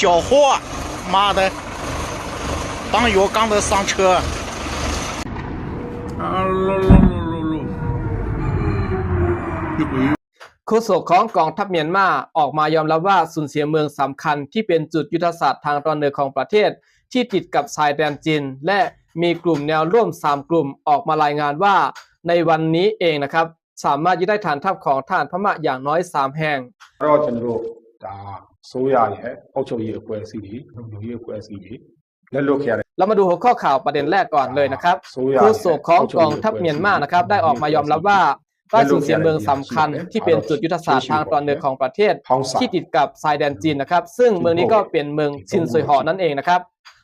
小货，妈的！当油缸的上车。啊噜噜噜噜噜。โฆษกของกองทัพเมียนมาออกมายอมรับว่าสูญเสียเมืองสำคัญที่เป็นจุดยุทธศาสตร์ทางตอนเหนือของประเทศ ที่ติดกับชายแดนจีนและมีกลุ่มแนวร่วม 3 กลุ่มออกมารายงานว่า ในวันนี้เองนะครับ สามารถยึดได้ฐานทัพของทหารพม่าอย่างน้อย 3 แห่งรอจนรู ဒါဆိုရရဲ့အုပ်ချုပ်ရေးအဖွဲ့အစည်းတွေလူမျိုးရေးအဖွဲ့အစည်းတွေလက်လွတ်ခဲ့ရတဲ့ เรามาดูหัวข้อข่าวประเด็นแรกก่อนเลยนะครับ ဆိုရ โฆษกของกองทัพเมียนมานะครับได้ออกมายอมรับว่าได้สูญเสียเมืองสำคัญ ที่เป็นจุดยุทธศาสตร์ทางตอนเหนือของประเทศ ဟောင်းစာ ที่ติดกับชายแดนจีนนะครับ ซึ่งเมืองนี้ก็เป็นเมืองชินซุยหอนั่นเองนะครับ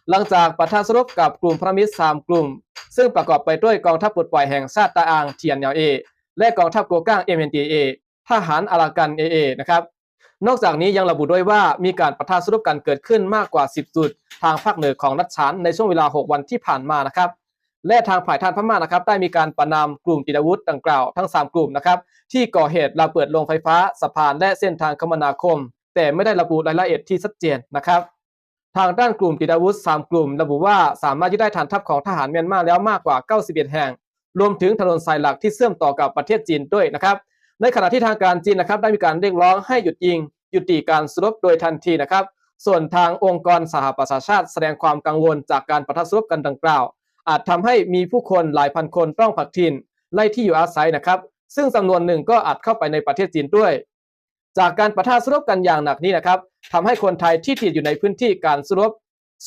หลังจากปะทะสรบกับกลุ่มพระมิตรสามกลุ่ม ซึ่งประกอบไปด้วยกองทัพปลดปล่อยแห่งชาติตาอางเทียนยาวเอ และกองทัพโกก้างเอ็มเอ็นทีเอทหารอารากันเอเอนะครับ นอกจากนี้ยังระบุด้วยว่ามีการประทะสรบกันเกิดขึ้นมากกว่า 10 จุด ทางภาคเหนือของรัฐฉานในช่วงเวลา 6 วันที่ผ่านมานะครับ และทางฝ่ายทานพม่านะครับ ได้มีการประนามกลุ่มติดอาวุธดังกล่าวทั้ง 3 กลุ่มนะครับ ที่ก่อเหตุระเบิดโรงไฟฟ้าสะพานและเส้นทางคมนาคม แต่ไม่ได้ระบุรายละเอียดที่ชัดเจนนะครับ ทางด้านกลุ่มติดอาวุธ 3 กลุ่ม ระบุว่าสามารถยึดได้ฐานทัพของทหารเมียนมาแล้วมากกว่า 91 แห่ง รวมถึงถนนสายหลักที่เชื่อมต่อกับประเทศจีนด้วยนะครับ ในขณะที่ทางการจีนนะครับได้มีการเรียกร้องให้หยุดยิง ยุติการสรบโดยทันทีนะครับ ส่วนทางองค์กรสหประชาชาติแสดงความกังวลจากการปะทะสรบกันดังกล่าว อาจทำให้มีผู้คนหลายพันคนต้องผลักถิ่นไล่ที่อยู่อาศัยนะครับ ซึ่งจำนวนหนึ่งก็อาจเข้าไปในประเทศจีนด้วย จากการปะทะสรบกันอย่างหนักนี้นะครับทำให้คนไทยที่ติดอยู่ในพื้นที่การสรบ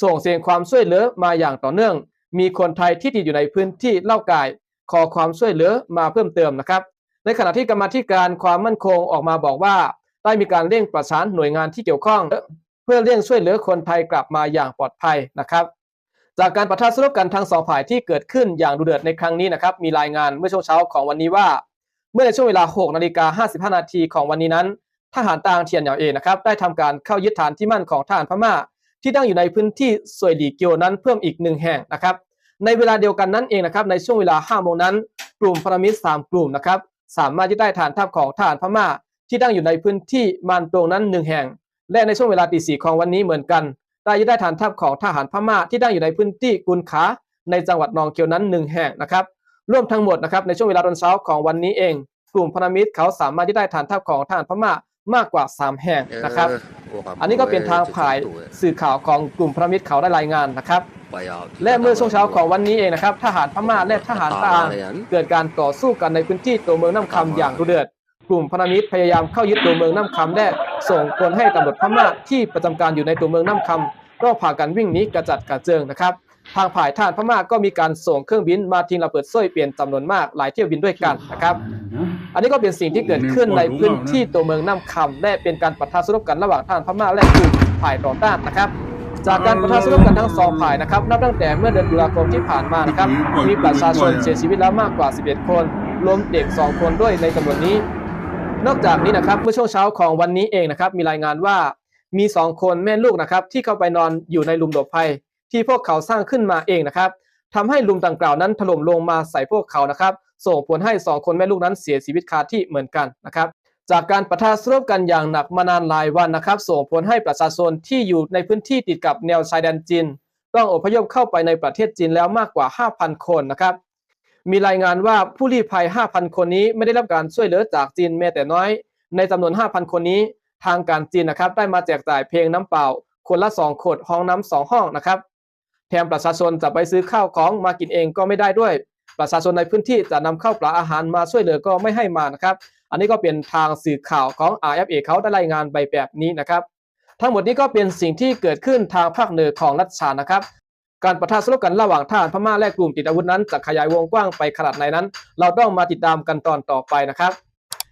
ส่งเสียงความช่วยเหลือมาอย่างต่อเนื่อง มีคนไทยที่ติดอยู่ในพื้นที่เล่ากาย ขอความช่วยเหลือมาเพิ่มเติมนะครับ ในขณะที่กรรมธิการความมั่นคงออกมาบอกว่า ได้มีการเร่งประสานหน่วยงานที่เกี่ยวข้อง เพื่อเร่งช่วยเหลือคนไทยกลับมาอย่างปลอดภัยนะครับ จากการประทะสรบกันทั้งสองฝ่ายที่เกิดขึ้นอย่างดุเดือดในครั้งนี้นะครับมีรายงานเมื่อช่วงเช้าของวันนี้ว่า เมื่อในช่วงเวลา6นาฬิกา55นาทีของวันนี้นั้นทหารตางเทียนเหยาเอนะครับได้ทำการเข้ายึดฐานที่มั่นของทหารพม่า ที่ตั้งอยู่ในพื้นที่สวยหลีเกียวนั้นเพิ่มอีกหนึ่งแห่งนะครับ ในเวลาเดียวกันนั้นเองนะครับในช่วงเวลา5โมงนั้น กลุ่มพันธมิตร3กลุ่มนะครับ สามารถยึดได้ฐานทัพของทหารพม่า ที่ตั้งอยู่ในพื้นที่มานตรงนั้นหนึ่งแห่ง และในช่วงเวลาตีสี่ของวันนี้เหมือนกัน ได้ยึดได้ฐานทัพของทหารพม่าที่ตั้งอยู่ในพื้นที่กุนขาในจังหวัดนองเกียวนั้นหนึ่งแห่งนะครับรวมทั้งหมดนะครับในช่วงเวลาตอนเช้าของวันนี้เอง กลุ่มพันธมิตรเขาสามารถยึดได้ฐานทัพของทหารพม่า มากกว่า 3 แห่งนะครับ อันนี้ก็เป็นทางผ่ายสื่อข่าวของกลุ่มพันธมิตรเขาได้รายงานนะครับ และเมื่อช่วงเช้าของวันนี้เองนะครับ ทหารพม่าและทหารตางเกิดการต่อสู้กันในพื้นที่ตัวเมืองน้ำคำอย่างดุเดือด กลุ่มพันธมิตรพยายามเข้ายึดตัวเมืองน้ำคำและส่งคนให้ตำรวจพม่าที่ประจำการอยู่ในตัวเมืองน้ำคำก็พากันวิ่งหนีกระจัดกระเจิงนะครับทางฝ่ายทหารพม่าก็มีการส่งเครื่องบินมาทิ้งระเบิดส้ยเปลี่ยนจำนวนมากหลายเที่ยวบินด้วยกันนะครับ อันนี้ก็เป็นสิ่งที่เกิดขึ้นในพื้นที่ตัวเมืองน้ำคำและเป็นการปะทะสรบกันระหว่างทหารพม่าและกลุ่มฝ่ายต่อต้านนะครับ จากการปะทะสรบกันทั้งสองฝ่ายนะครับนับตั้งแต่เมื่อเดือนตุลาคมที่ผ่านมานะครับมีประชาชนเสียชีวิตแล้วมากกว่า 11 คนรวมเด็ก 2 คนด้วยในจำนวนนี้ นอกจากนี้นะครับเมื่อช่วงเช้าของวันนี้เองนะครับมีรายงานว่ามี 2 คนแม่ลูกนะครับที่เข้าไปนอนอยู่ในหลุมหลบภัย ที่พวกเขาสร้างขึ้นมาเองนะครับ ทำให้ลุมดังกล่าวนั้นถล่มลงมาใส่พวกเขานะครับ ส่งผลให้ 2 คนแม่ลูกนั้นเสียชีวิตคาที่เหมือนกันนะครับจากการปะทะสรบกันอย่างหนักมานานหลายวันนะครับ ส่งผลให้ประชาชนที่อยู่ในพื้นที่ติดกับแนวชายแดนจีนต้องอพยพเข้าไปในประเทศจีนแล้วมากกว่า 5,000 คนนะครับ มีรายงานว่าผู้ลี้ภัย 5,000 คนนี้ไม่ได้รับการช่วยเหลือจากจีนแม้แต่น้อย ในจำนวน 5,000 คนนี้ ทางการจีนนะครับ ได้มาแจกจ่ายเพลงน้ำเปล่า คนละ 2 ขวดห้องน้ำสองห้องนะครับ แถมประชาชนจะไปซื้อข้าวของมากินเองก็ไม่ได้ด้วย ประชาชนในพื้นที่จะนำข้าวปลาอาหารมาช่วยเหลือก็ไม่ให้มานะครับ อันนี้ก็เป็นทางสื่อข่าวของ RFA เขาได้รายงานไปแบบนี้นะครับ ทั้งหมดนี้ก็เป็นสิ่งที่เกิดขึ้นทางภาคเหนือของรัฐชานะครับ การปะทะสรบกันระหว่างทหารพม่าและกลุ่มติดอาวุธนั้นจะขยายวงกว้างไปขนาดไหนนั้น เราต้องมาติดตามกันตอนต่อไปนะครับ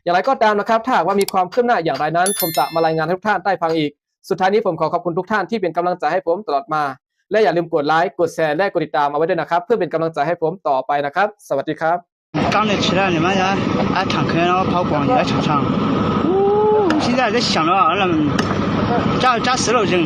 อย่างไรก็ตามนะครับ ถ้าว่ามีความคืบหน้าอย่างไรนั้น ผมจะมารายงานให้ทุกท่านได้ฟังอีก สุดท้ายนี้ผมขอขอบคุณทุกท่านที่เป็นกำลังใจให้ผมตลอดมา และอย่าลืมกดไลค์กดแชร์และกดติดตามเอาไว้ด้วยนะครับ เพื่อเป็นกำลังใจให้ผมต่อไปนะครับ สวัสดีครับกำลังฉลาดเลยมั้ยนะไอ้ถังเคยเนา刚才去了你妈家，俺坦克，然后跑光街车厂。呜，现在在想着俺们咋咋四楼整。